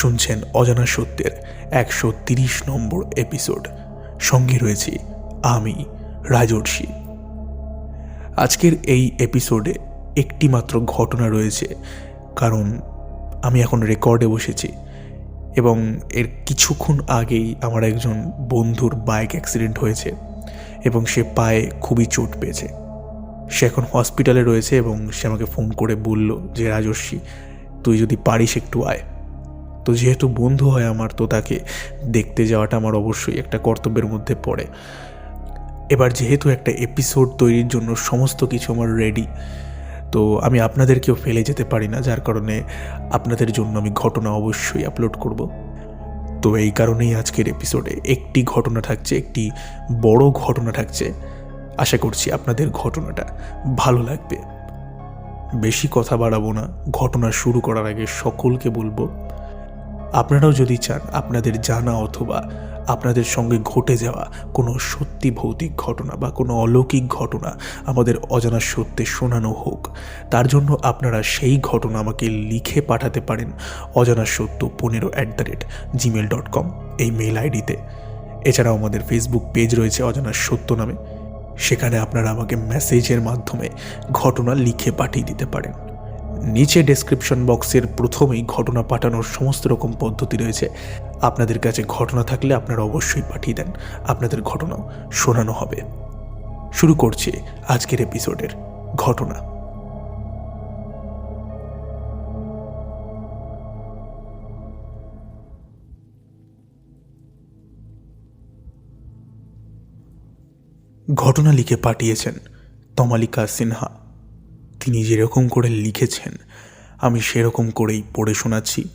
শুনছেন অজানা সত্যের একশো তিরিশ নম্বর এপিসোড সঙ্গে রয়েছি আমি, রাজর্ষি। আজকের এই এপিসোডে একটি মাত্র ঘটনা রয়েছে, কারণ আমি এখন রেকর্ডে বসেছি, এবং এর কিছুক্ষণ আগেই আমার একজন বন্ধুর বাইক অ্যাক্সিডেন্ট হয়েছে, এবং সে পায়ে খুবই চোট পেয়েছে। সে এখন হসপিটালে রয়েছে, এবং সে আমাকে ফোন করে বলল যে রাজস্বী তুই যদি পারিস একটু আয়। তো যেহেতু বন্ধু হয় আমার, তো তাকে দেখতে যাওয়াটা আমার অবশ্যই একটা কর্তব্যের মধ্যে পড়ে। এবার যেহেতু একটা এপিসোড তৈরির জন্য সমস্ত কিছু আমার রেডি তো আমি আপনাদেরকেও ফেলে যেতে পারি না, যার কারণে আপনাদের জন্য আমি ঘটনা অবশ্যই আপলোড করব। তো এই কারণেই আজকের এপিসোডে একটি ঘটনা থাকছে, একটি বড় ঘটনা থাকছে। আশা করছি আপনাদের ঘটনাটা ভালো লাগবে। বেশি কথা বাড়াবো না, ঘটনা শুরু করার আগে সকলকে বলব আপনারাও যদি চান আপনাদের জানা অথবা আপনাদের সঙ্গে ঘটে যাওয়া কোনো সত্যি ভৌতিক ঘটনা বা কোনো অলৌকিক ঘটনা আমাদের অজানা সত্যে শোনানো হোক, তার জন্য আপনারা সেই ঘটনা আমাকে লিখে পাঠাতে পারেন অজানা সত্য পনেরো at the rate Gmail dot com এই মেল আইডিতে। এছাড়াও আমাদের ফেসবুক পেজ রয়েছে অজানা সত্য নামে। সেখানে আপনারা আমাকে মেসেজের মাধ্যমে ঘটনা লিখে পাঠিয়ে দিতে পারেন। নিচে ডেসক্রিপশন বক্সের প্রথমেই ঘটনা পাঠানোর সমস্ত রকম পদ্ধতি রয়েছে। আপনাদের কাছে ঘটনা থাকলে আপনারা অবশ্যই পাঠিয়ে দেন। আপনাদের ঘটনাও শোনানো হবে। শুরু করছি আজকের এপিসোডের ঘটনা। ঘটনা লিখে পাঠিয়েছেন তমালিকা সিনহা। তিনি যেরকম করে লিখেছেন, আমি সেরকম করেই পড়ে শোনাচ্ছি।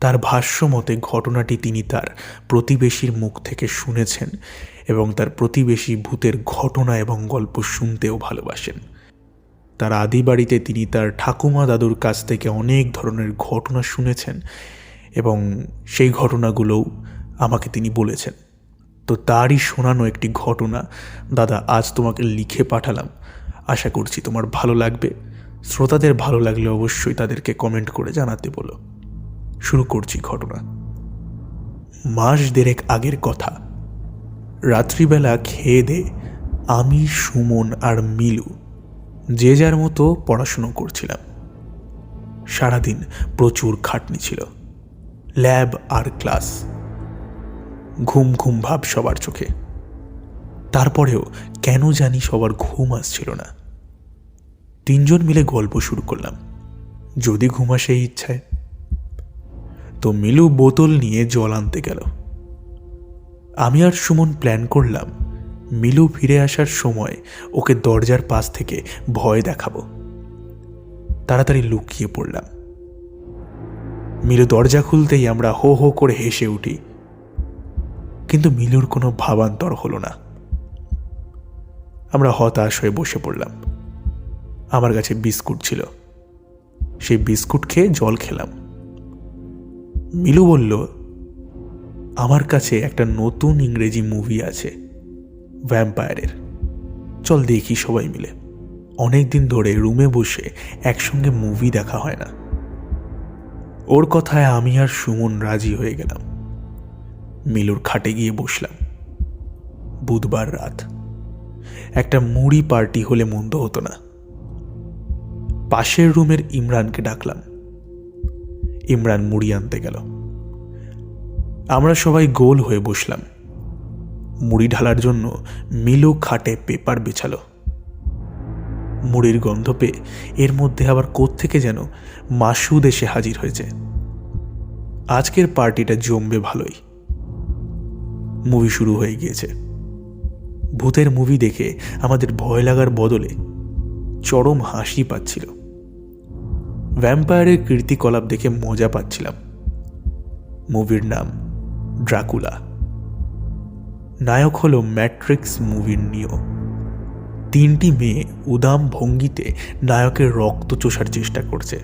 তার ভাষ্য মতে ঘটনাটি তিনি তার প্রতিবেশীর মুখ থেকে শুনেছেন এবং তার প্রতিবেশী ভূতের ঘটনা এবং গল্প শুনতেও ভালোবাসেন। তার আদি বাড়িতে তিনি তার ঠাকুমা দাদুর কাছ থেকে অনেক ধরনের ঘটনা শুনেছেন এবং সেই ঘটনাগুলোও আমাকে তিনি বলেছেন। তো তারই শোনানো একটি ঘটনা, দাদা, আজ তোমাকে লিখে পাঠালাম। আশা করছি তোমার ভালো লাগবে। শ্রোতাদের ভালো লাগলে অবশ্যই তাদেরকে কমেন্ট করে জানাতে বলো। শুরু করছি ঘটনা। মাস দেড়েক আগের কথা। রাত্রিবেলা খেয়ে দে আমি, সুমন আর মিলু। যে যার মতো পড়াশুনো করছিলাম। সারাদিন প্রচুর খাটনি ছিল। ল্যাব আর ক্লাস। ঘুম ঘুম ভাব সবার চোখে। তারপরেও কেন জানি সবার ঘুম আসছিল না। তিনজন মিলে গল্প শুরু করলাম। যদি ঘুম আসে ইচ্ছায়। তো মিলু বোতল নিয়ে জল আনতে গেল। আমি আর সুমন প্ল্যান করলাম, মিলু ফিরে আসার সময় ওকে দরজার পাশ থেকে ভয় দেখাবো। তাড়াতাড়ি লুকিয়ে পড়লাম। মিলু দরজা খুলতেই আমরা হো হো করে হেসে উঠি। কিন্তু মিলুর কোনো ভাবান্তর হলো না। আমরা হতাশ হয়ে বসে পড়লাম। আমার কাছে বিস্কুট ছিল। সেই বিস্কুট খেয়ে জল খেলাম। মিলু বলল, আমার কাছে একটা নতুন ইংরেজি মুভি আছে ভ্যাম্পায়ারের চল দেখি সবাই মিলে। অনেক দিন ধরে রুমে বসে একসঙ্গে মুভি দেখা হয় না। ওর কথায় আমি আর সুমন রাজি হয়ে গেলাম। মিলুর খাটে গিয়ে বসলাম। বুধবার রাত। একটা মুড়ি পার্টি হলে মন্দ হতো না। পাশের রুমের ইমরানকে ডাকলাম। ইমরান মুড়ি আনতে গেল। আমরা সবাই গোল হয়ে বসলাম। মুড়ি ঢালার জন্য মিলু খাটে পেপার বেছালো। মুড়ির গন্ধ পেয়ে এর মধ্যে আবার থেকে যেন মাসুদ এসে হাজির হয়েছে। আজকের পার্টিটা জমবে ভালোই। মুভি শুরু হয়ে গিয়েছে। ভূতের মুভি দেখে আমাদের ভয় লাগার বদলে চরম হাসি পাচ্ছিল। ভ্যাম্পায়ারের কীর্তিকলাপ দেখে মজা পাচ্ছিলাম। মুভির নাম ড্রাকুলা নায়ক হলো ম্যাট্রিক্স মুভির নিয় তিনটি মেয়ে উদাম ভঙ্গিতে নায়কের রক্ত চোষার চেষ্টা করছে।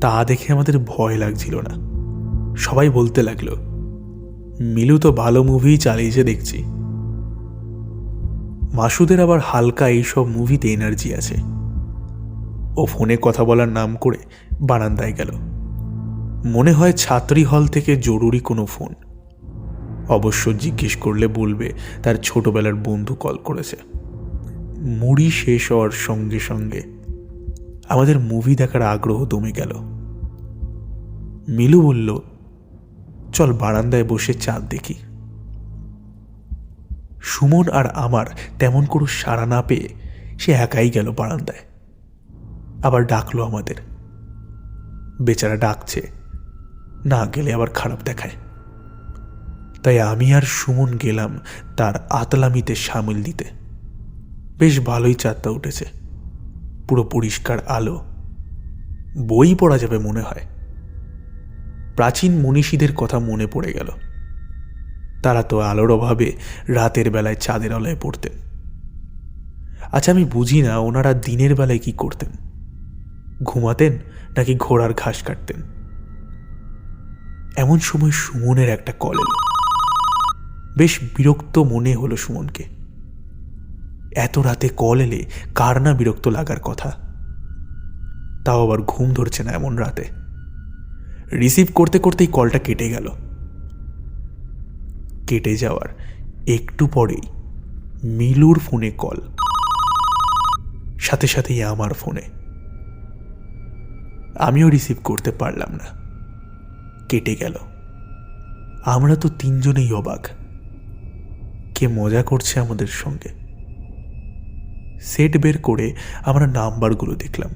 তা দেখে আমাদের ভয় লাগছিল না। সবাই বলতে লাগল, মিলু তো ভালো মুভি চালিয়েছে দেখছি। মাসুদের আবার হালকা এইসব মুভিতে এনার্জি আছে। ও ফোনে কথা বলার নাম করে বারান্দায় গেল। মনে হয় ছাত্রী হল থেকে জরুরি কোনো ফোন অবশ্য জিজ্ঞেস করলে বলবে তার ছোটবেলার বন্ধু কল করেছে। মুড়ি শেষ হওয়ার সঙ্গে সঙ্গে আমাদের মুভি দেখার আগ্রহ দমে গেল। মিলু বলল, চল বারান্দায় বসে চাঁদ দেখি। সুমন আর আমার তেমন কোনো সাড়া না পেয়ে সে একাই গেল বারান্দায়। আবার ডাকলো আমাদের। বেচারা ডাকছে, না গেলে আবার খারাপ দেখায়। তাই আমি আর সুমন গেলাম তার আতলামিতে সামিল দিতে। বেশ ভালোই চাঁদটা উঠেছে। পুরো পরিষ্কার আলো। বই পড়া যাবে মনে হয়। প্রাচীন মনীষীদের কথা মনে পড়ে গেল। তারা তো আলোর অভাবে রাতের বেলায় চাঁদের আলোয় পড়তেন। আচ্ছা আমি বুঝি না ওনারা দিনের বেলায় কি করতেন? ঘুমাতেন নাকি ঘোড়ার ঘাস কাটতেন? এমন সময় সুমনের একটা কল এলো। বেশ বিরক্ত মনে হলো সুমনকে। এত রাতে কল এলে কার না বিরক্ত লাগার কথা? তাও আবার ঘুম ধরছে না এমন রাতে। রিসিভ করতে করতেই কলটা কেটে গেল। কেটে যাওয়ার। একটু পরেই মিলুর ফোনে কল। সাথে সাথেই আমার ফোনে। আমিও রিসিভ করতে পারলাম না। কেটে গেল। আমরা তো তিনজনেই অবাক। কে মজা করছে আমাদের সঙ্গে। সেট বের করে আমরা নাম্বারগুলো দেখলাম।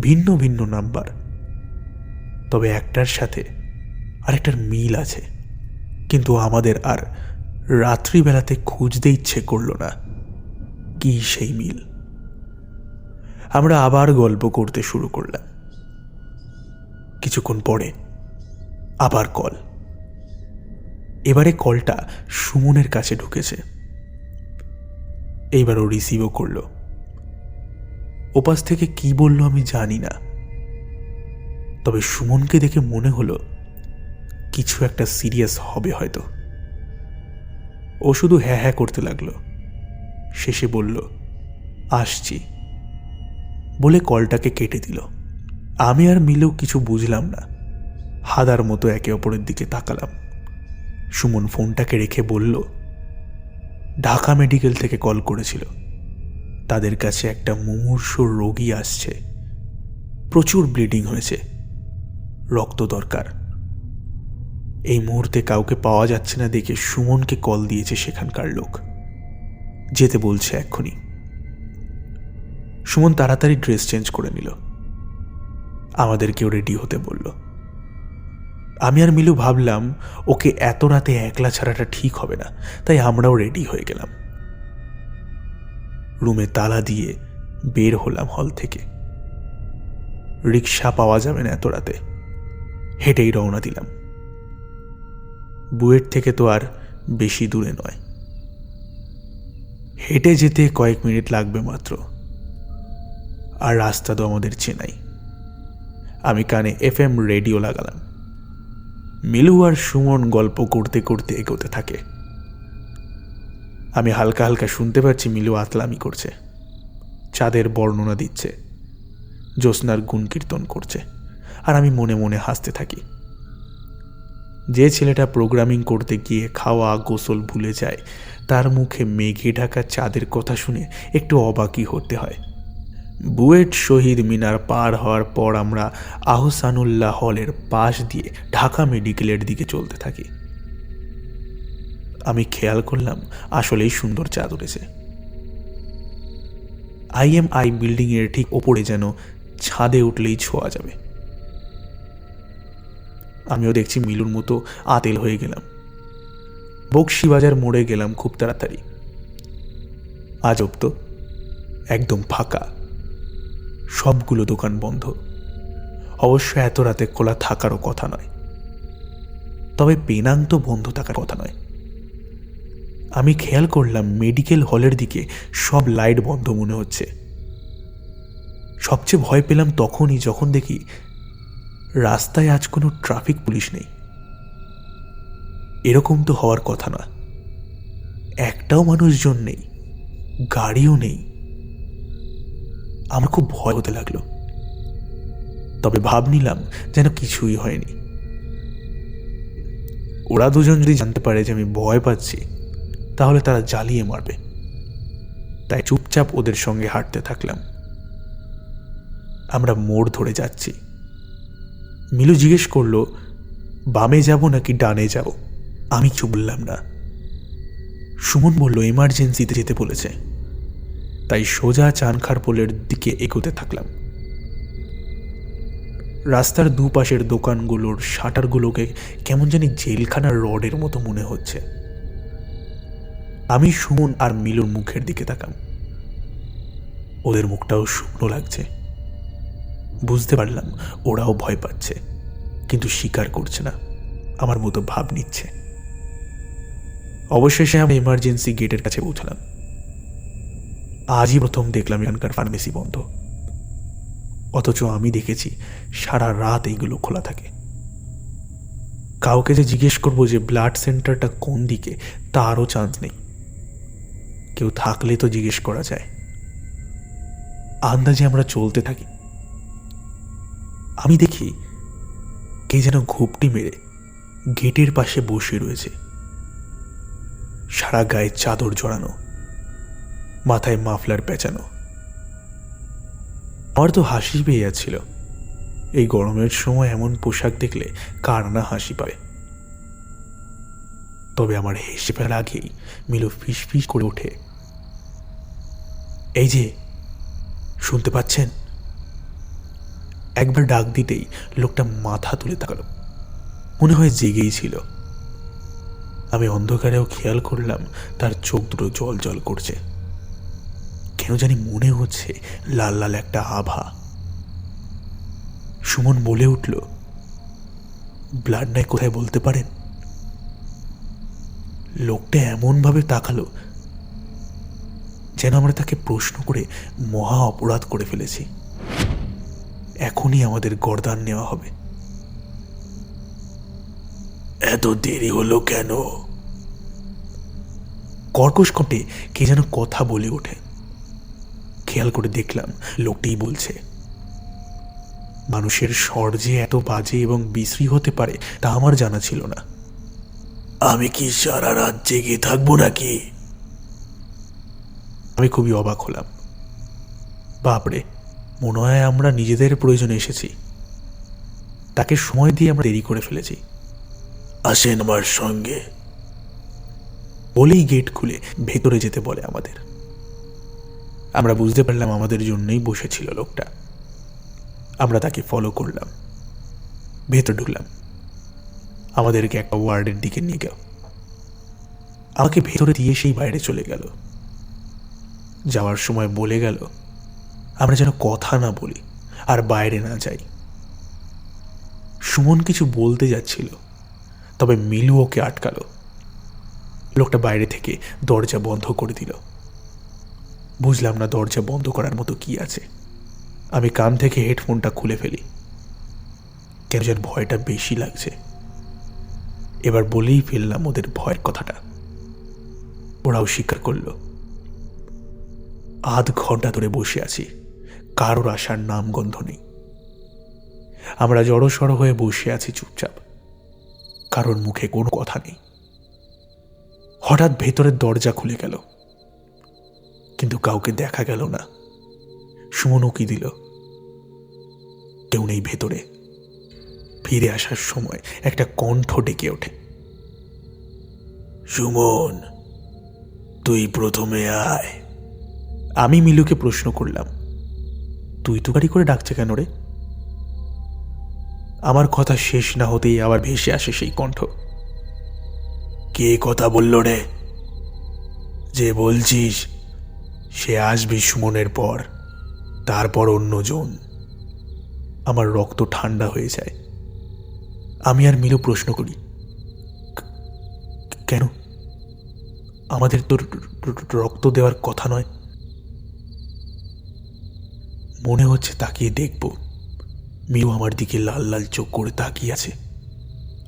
ভিন্ন ভিন্ন নাম্বার। তবে একটার সাথে আরেকটার মিল আছে। কিন্তু আমাদের আর রাত্রিবেলাতে খুঁজতে ইচ্ছে করল না। কি সেই মিল? আমরা আবার গল্প করতে শুরু করলাম। কিছুক্ষণ পরে আবার কল। এবারে কলটা সুমনের কাছে ঢুকেছে। এইবার ও রিসিভও করল। ওপাশ থেকে কি বলল আমি জানি না। তবে সুমনকে দেখে মনে হলো কিছু একটা সিরিয়াস হবে হয়তো। ও শুধু হ্যাঁ হ্যাঁ করতে লাগল। শেষে বলল, আসছি। বলে কলটাকে কেটে দিল। আমি আর মিলেও কিছু বুঝলাম না। হাদার মতো একে অপরের দিকে তাকালাম। সুমন ফোনটাকে রেখে বলল, ঢাকা মেডিকেল থেকে কল করেছিল। তাদের কাছে একটা মুমূর্ষ রোগী আসছে। প্রচুর ব্লিডিং হয়েছে। রক্ত দরকার। এই মুহূর্তে কাউকে পাওয়া যাচ্ছে না দেখে সুমনকে কল দিয়েছে সেখানকার লোক। যেতে বলছে এক্ষুনি। সুমন তাড়াতাড়ি ড্রেস চেঞ্জ করে নিল। আমাদেরকেও রেডি হতে বলল। আমি আর মিলু ভাবলাম, ওকে এত রাতে একলা ছাড়াটা ঠিক হবে না, তাই আমরাও রেডি হয়ে গেলাম। রুমে তালা দিয়ে বের হলাম হল থেকে। রিক্সা পাওয়া যাবে না এত রাতে। হেঁটেই রওনা দিলাম। বুয়েট থেকে তো আর বেশি দূরে নয়। হেঁটে যেতে কয়েক মিনিট লাগবে মাত্র। আর রাস্তা তো আমাদের চেনাই। আমি কানে এফ এম রেডিও লাগালাম। মিলু আর সুমন গল্প করতে করতে এগোতে থাকে। আমি হালকা হালকা শুনতে পাচ্ছি মিলু আতলামি করছে। চাঁদের বর্ণনা দিচ্ছে। জ্যোৎস্নার গুণ কীর্তন করছে। আর আমি মনে মনে হাসতে থাকি। যে ছেলেটা প্রোগ্রামিং করতে গিয়ে খাওয়া, গোসল ভুলে যায়, তার মুখে মেঘে ঢাকা চাঁদের কথা শুনে একটু অবাকই হতে হয়। বুয়েট শহীদ মিনার পার হওয়ার পর আমরা আহসানুল্লাহ হলের পাশ দিয়ে ঢাকা মেডিকেলের দিকে চলতে থাকি। আমি খেয়াল করলাম, আসলেই সুন্দর চাঁদ উঠেছে। আইএমআই বিল্ডিংয়ের ঠিক ওপরে যেন ছাদে উঠলেই ছোঁয়া যাবে। আমিও দেখছি মিলুর মতো আতেল হয়ে গেলাম। বক্সিবাজার মোড়ে গেলাম খুব তাড়াতাড়ি। আজব তো, একদম ফাঁকা। সবগুলো দোকান বন্ধ। অবশ্য এত রাতে খোলা থাকারও কথা নয়। তবে পেনাং তো বন্ধ থাকার কথা নয়। আমি খেয়াল করলাম মেডিকেল হলের দিকে সব লাইট বন্ধ মনে হচ্ছে। সবচেয়ে ভয় পেলাম তখনই যখন দেখি রাস্তায় আজ কোনো ট্রাফিক পুলিশ নেই। এরকম তো হওয়ার কথা না একটাও মানুষজন নেই, গাড়িও নেই। আমার খুব ভয় হতে লাগল। তবে ভাব নিলাম যেন কিছুই হয়নি। ওরা দুজন যদি জানতে পারে যে আমি ভয় পাচ্ছি, তাহলে তারা জ্বালিয়ে মারবে। তাই চুপচাপ ওদের সঙ্গে হাঁটতে থাকলাম। আমরা মোড় ধরে যাচ্ছি। মিলু জিজ্ঞেস করল, বামে যাব নাকি ডানে যাব? আমি চুপ বললাম না। সুমন বলল এমার্জেন্সিতে যেতে বলেছে। তাই সোজা চানখার পোলের দিকে এগোতে থাকলাম। রাস্তার দুপাশের দোকানগুলোর শাটারগুলোকে কেমন জানি জেলখানার রডের মতো মনে হচ্ছে। আমি সুমন আর মিলুর মুখের দিকে তাকাম। ওদের মুখটাও শুকনো লাগছে। বুঝতে পারলাম ওরাও ভয় পাচ্ছে, কিন্তু স্বীকার করছে না, আমার মতো ভাব নিচ্ছে। অবশেষে আমি এমার্জেন্সি গেটের কাছে পৌঁছলাম। আজই প্রথম দেখলাম এখানকার ফার্মেসি বন্ধ। অথচ আমি দেখেছি সারা রাত এইগুলো খোলা থাকে। কাউকে যে জিজ্ঞেস করব যে ব্লাড সেন্টারটা কোন দিকে, তারও চান্স নেই। কেউ থাকলে তো জিজ্ঞেস করা যায়। আন্দাজে আমরা চলতে থাকি। আমি দেখি কে যেন ঘুপটি মেরে গেটের পাশে বসে রয়েছে। সারা গায়ে চাদর জড়ানো, মাথায় মাফলার পেঁচানো। আমার তো হাসি পেয়ে যাচ্ছিল। এই গরমের সময় এমন পোশাক দেখলে কার না হাসি পায়। তবে আমার হেসে ফেলার আগেই মিলু ফিস ফিস করে ওঠে। এই যে, শুনতে পাচ্ছেন? একবার ডাক দিতেই লোকটা মাথা তুলে তাকালো। মনে হয় জেগেই ছিল। আমি অন্ধকারেও খেয়াল করলাম তার চোখ দুটো জল জল করছে। কেন জানি মনে হচ্ছে লাল লাল একটা আভা। সুমন বলে উঠল, ব্লাড নাই কোথায় বলতে পারেন? লোকটা এমনভাবে তাকালো যেন আমরা তাকে প্রশ্ন করে মহা অপরাধ করে ফেলেছি। এখনই আমাদের গরদান নেওয়া হবে। এত দেরি হলো কেন? কর্কশ কণ্ঠে কে যেন কথা বলে ওঠে। খেয়াল করে দেখলাম, লোকটিই বলছে, মানুষের স্বর যে এত বাজে এবং বিশ্রী হতে পারে তা আমার জানা ছিল না। আমি কি সারা রাত জেগে থাকব নাকি? আমি খুবই অবাক হলাম। বাপরে মনে হয় আমরা নিজেদের প্রয়োজনে এসেছি। তাকে সময় দিয়ে আমরা দেরি করে ফেলেছি। আসেন আমার সঙ্গে। বলেই গেট খুলে ভেতরে যেতে বলে আমাদের। আমরা বুঝতে পারলাম আমাদের জন্যই বসেছিল লোকটা। আমরা তাকে ফলো করলাম। ভেতর ঢুকলাম। আমাদেরকে একটা ওয়ার্ডের দিকে নিয়ে গেল। আমাকে ভেতরে দিয়ে সেই বাইরে চলে গেল। যাওয়ার সময় বলে গেল আমরা যেন কথা না বলি আর বাইরে না যাই। সুমন কিছু বলতে যাচ্ছিল, তবে মিলু ওকে আটকালো। লোকটা বাইরে থেকে দরজা বন্ধ করে দিল। বুঝলাম না দরজা বন্ধ করার মতো কি আছে। আমি কান থেকে হেডফোনটা খুলে ফেলি। কেন যেন ভয়টা বেশি লাগছে। এবার বলেই ফেললাম ওদের ভয়ের কথাটা। ওরাও স্বীকার করল। আধ ঘণ্টা ধরে বসে আছি। কারোর আসার নাম গন্ধ নেই। আমরা জড়সড় হয়ে বসে আছি চুপচাপ। কারোর মুখে কোনো কথা নেই। হঠাৎ ভেতরের দরজা খুলে গেল। কিন্তু কাউকে দেখা গেল না। সুমন কি দিল? কেউ নেই ভেতরে। ফিরে আসার সময় একটা কণ্ঠ ডেকে ওঠে। সুমন, তুই প্রথমে আয়। আমি মিলুকে প্রশ্ন করলাম, তুই তো গাড়ি করে ডাকছে কেন রে? আমার কথা শেষ না হতেই আবার ভেসে আসে সেই কণ্ঠ। কে কথা বলল রে? যে বলছিস, সে আসবে সুমনের পর, তারপর অন্যজন। আমার রক্ত ঠান্ডা হয়ে যায়। আমি আর মিলু প্রশ্ন করি কেন? আমাদের তো রক্ত দেওয়ার কথা নয়। মনে হচ্ছে তাকিয়ে দেখব। মিলু আমার দিকে লাল লাল চোখ করে তাকিয়ে আছে।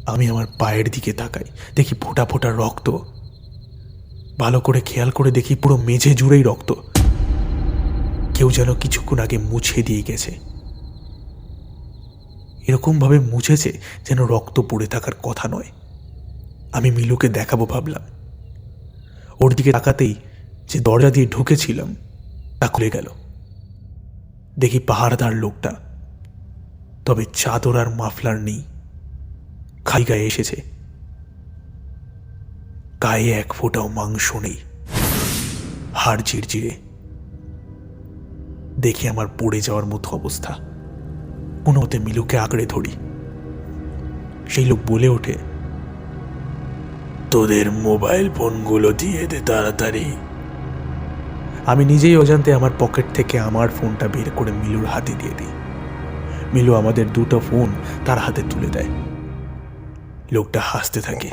আমি আমার পায়ের দিকে তাকাই, দেখি ফোটা ফোটা রক্ত। ভালো করে খেয়াল করে দেখি পুরো মেঝে জুড়েই রক্ত। কেউ যেন কিছুক্ষণ আগে মুছে দিয়ে গেছে। এরকমভাবে মুছেছে যেন রক্ত পড়ে থাকার কথা নয়। আমি মিলুকে দেখাবো ভাবলাম। ওর দিকে তাকাতেই যে দরজা দিয়ে ঢুকেছিলাম, তা খুলে গেল। দেখি পাহাড়দার লোকটা। তবে চাদর আর মাফলার নেই। খাই গায়ে এসেছে। গায়ে এক ফোঁটাও মাংস নেই। হাড় চিড়চিড়ে দেখি আমার পড়ে যাওয়ার মতো অবস্থা। কোনো মতে মিলুকে আঁকড়ে ধরি। সেই লোক বলে ওঠে, তোদের মোবাইল ফোনগুলো দিয়ে দে তাড়াতাড়ি। আমি নিজেই অজান্তে আমার পকেট থেকে আমার ফোনটা বের করে মিলুর হাতে দিয়ে দিই। মিলু আমাদের দুটো ফোন তার হাতে তুলে দেয়। লোকটা হাসতে থাকে।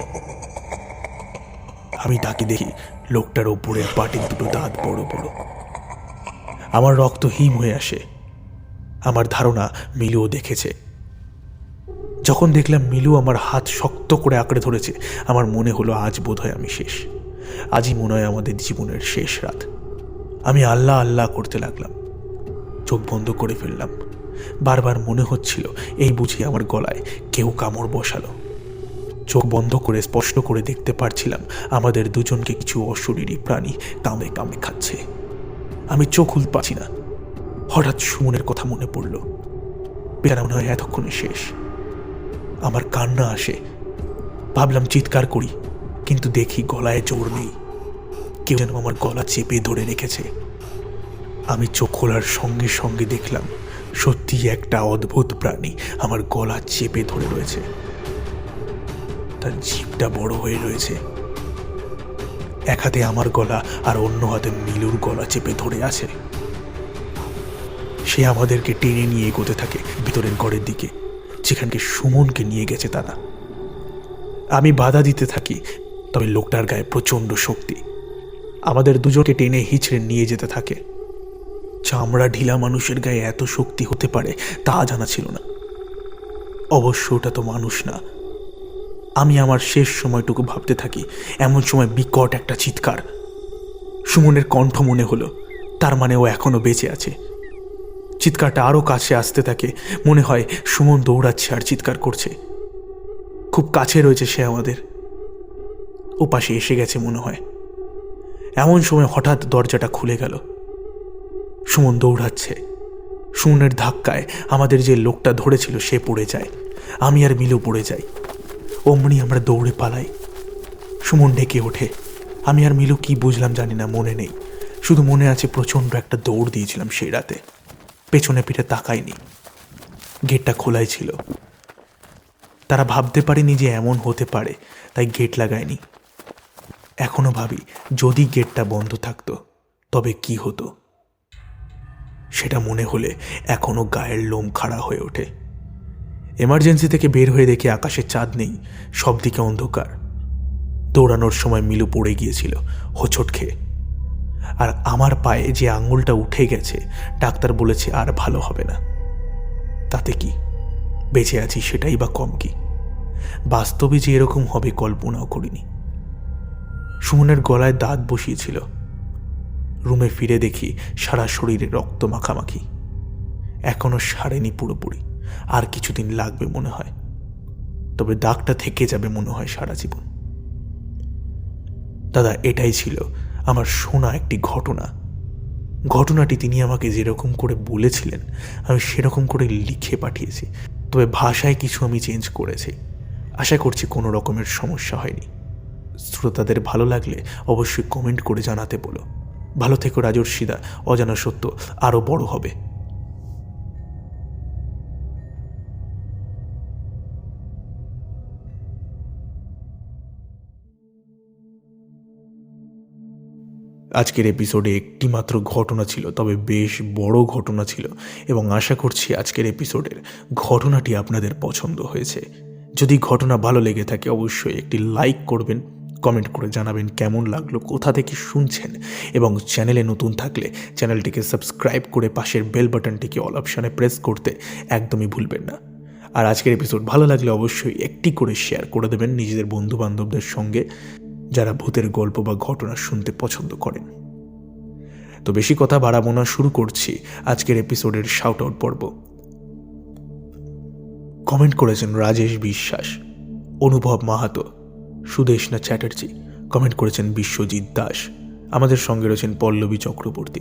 আমি তাকে দেখি লোকটার ওপরের পাটির দুটো দাঁত বড় বড়। আমার রক্ত হিম হয়ে আসে। আমার ধারণা মিলুও দেখেছে। যখন দেখলাম মিলু আমার হাত শক্ত করে আঁকড়ে ধরেছে, আমার মনে হলো আজ বোধহয় আমি শেষ। আজই মনে হয় আমাদের জীবনের শেষ রাত। আমি আল্লাহ আল্লাহ করতে লাগলাম। চোখ বন্ধ করে ফেললাম। বারবার মনে হচ্ছিল, এই বুঝি আমার গলায় কেউ কামড় বসালো। চোখ বন্ধ করে স্পষ্ট করে দেখতে পারছিলাম, আমাদের দুজনকে কিছু অশরীরী প্রাণী কামড়ে কামড়ে খাচ্ছে। আমি চোখ খুলতে পারছি না। হঠাৎ সুমনের কথা মনে পড়ল। বেচারা মনে হয় এতক্ষণে শেষ। আমার কান্না আসে। ভাবলাম চিৎকার করি, কিন্তু দেখি গলায় জোর নেই। কেউ যেন আমার গলা চেপে ধরে রেখেছে। আমি চোখ খোলার সঙ্গে সঙ্গে দেখলাম, সত্যি একটা অদ্ভুত প্রাণী আমার গলা চেপে ধরে রয়েছে। তার জিভটা বড় হয়ে রয়েছে। এক হাতে আমার গলা আর অন্য হাতে মিলুর গলা চেপে ধরে আছে। সে আমাদেরকে টেনে নিয়ে এগোতে থাকে ভিতরের ঘরের দিকে, যেখানকে সুমনকে নিয়ে গেছে তারা। আমি বাধা দিতে থাকি, তবে লোকটার গায়ে প্রচণ্ড শক্তি। আমাদের দুজনকে টেনে হিচড়ে নিয়ে যেতে থাকে। চামড়া ঢিলা মানুষের গায়ে এত শক্তি হতে পারে, তা জানা ছিল না। অবশ্য ওটা তো মানুষ না। আমি আমার শেষ সময়টুকু ভাবতে থাকি, এমন সময় বিকট একটা চিৎকার। সুমনের কণ্ঠ মনে হলো, তার মানে ও এখনও বেঁচে আছে। চিৎকারটা আরও কাছে আসতে থাকে, মনে হয় সুমন দৌড়াচ্ছে আর চিৎকার করছে। খুব কাছে রয়েছে সে আমাদের। ও পাশে এসে গেছে মনে হয়। এমন সময় হঠাৎ দরজাটা খুলে গেল। সুমন দৌড়াচ্ছে। সুমনের ধাক্কায় আমাদের যে লোকটা ধরেছিল সে পড়ে যায়। আমি আর মিলু পড়ে যাই। অমনি আমরা দৌড়ে পালাই। সুমন ডেকে ওঠে। আমি আর মিলু কি বুঝলাম জানি না, মনে নেই। শুধু মনে আছে প্রচণ্ড একটা দৌড় দিয়েছিলাম সেই রাতে। পেছনে পিঠে তাকাইনি। গেটটা খোলাই ছিল। তারা ভাবতে পারেনি যে এমন হতে পারে, তাই গেট লাগায়নি। এখনও ভাবি, যদি গেটটা বন্ধ থাকতো, তবে কি হতো? সেটা মনে হলে এখনও গায়ের লোম খাড়া হয়ে ওঠে। এমার্জেন্সি থেকে বের হয়ে দেখি আকাশে চাঁদ নেই, সব দিকে অন্ধকার। দৌড়ানোর সময় মিলু পড়ে গিয়েছিল, হোঁচট খেয়ে। আর আমার পায়ে যে আঙুলটা উঠে গেছে, ডাক্তার বলেছে আর ভালো হবে না। তাতে কি? বেঁচে আছি সেটাই বা কম কি? বাস্তবে যে এরকম হবে কল্পনাও করিনি। সুমনের গলায় দাঁত বসিয়েছিল। রুমে ফিরে দেখি সারা শরীরে রক্ত মাখামাখি। এখনও সারেনি পুরোপুরি। আর কিছুদিন লাগবে মনে হয়। তবে দাগটা থেকে যাবে মনে হয় সারা জীবন। দাদা, এটাই ছিল আমার শোনা একটি ঘটনা। ঘটনাটি তিনি আমাকে যেরকম করে বলেছিলেন, আমি সেরকম করে লিখে পাঠিয়েছি। তবে ভাষায় কিছু আমি চেঞ্জ করেছি। আশা করছি কোনো রকমের সমস্যা হয়নি। শ্রোতাদের ভালো লাগলে অবশ্যই কমেন্ট করে জানাতে বলো। ভালো থেকো রাজর্ষিদা অজানা সত্য আরও বড় হবে। আজকের এপিসোডে একটি মাত্র ঘটনা ছিল, তবে বেশ বড় ঘটনা ছিল এবং আশা করছি আজকের এপিসোডের ঘটনাটি আপনাদের পছন্দ হয়েছে। যদি ঘটনা ভালো লেগে থাকে, অবশ্যই একটি লাইক করবেন কমেন্ট করে জানাবেন কেমন লাগল, কোথা থেকে শুনছেন এবং চ্যানেলে নতুন থাকলে চ্যানেলটিকে সাবস্ক্রাইব করে পাশের বেল বাটনটিকে অল অপশানে প্রেস করতে একদমই ভুলবেন না। আর আজকের এপিসোড ভালো লাগলে অবশ্যই একটি করে শেয়ার করে দেবেন নিজেদের বন্ধু বান্ধবদের সঙ্গে যারা ভূতের গল্প বা ঘটনা শুনতে পছন্দ করেন। তো বেশি কথা বাড়াবো না, শুরু করছি আজকের এপিসোডের শাউট আউট পর্ব। কমেন্ট করেছেন রাজেশ বিশ্বাস, অনুভব মাহাতো। সুদেশনা চ্যাটার্জি? কমেন্ট করেছেন বিশ্বজিৎ দাস। আমাদের সঙ্গে রয়েছেন পল্লবী চক্রবর্তী,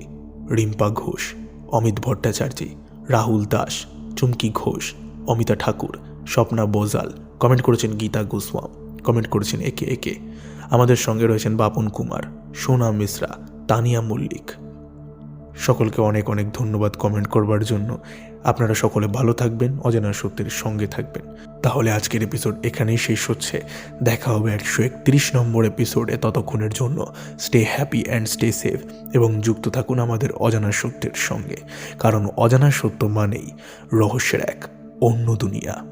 রিম্পা ঘোষ, অমিত ভট্টাচার্য, রাহুল দাস, চুমকি ঘোষ, অমিতা ঠাকুর, স্বপ্না বোজাল। কমেন্ট করেছেন গীতা গোস্বাম। কমেন্ট করেছেন একে একে। আমাদের সঙ্গে রয়েছেন বাপন কুমার, সোনা মিশ্রা, তানিয়া মল্লিক। সকলকে অনেক অনেক ধন্যবাদ কমেন্ট করবার জন্য। আপনারা সকলে ভালো থাকবেন, অজানা শক্তির সঙ্গে থাকবেন। তাহলে আজকের এপিসোড এখানেই শেষ হচ্ছে। দেখা হবে একশো একত্রিশ নম্বর এপিসোডে ততক্ষণের জন্য। Stay happy and stay safe এবং যুক্ত থাকুন আমাদের অজানা সত্যের সঙ্গে। কারণ অজানা সত্য মানেই রহস্যের এক অন্য দুনিয়া।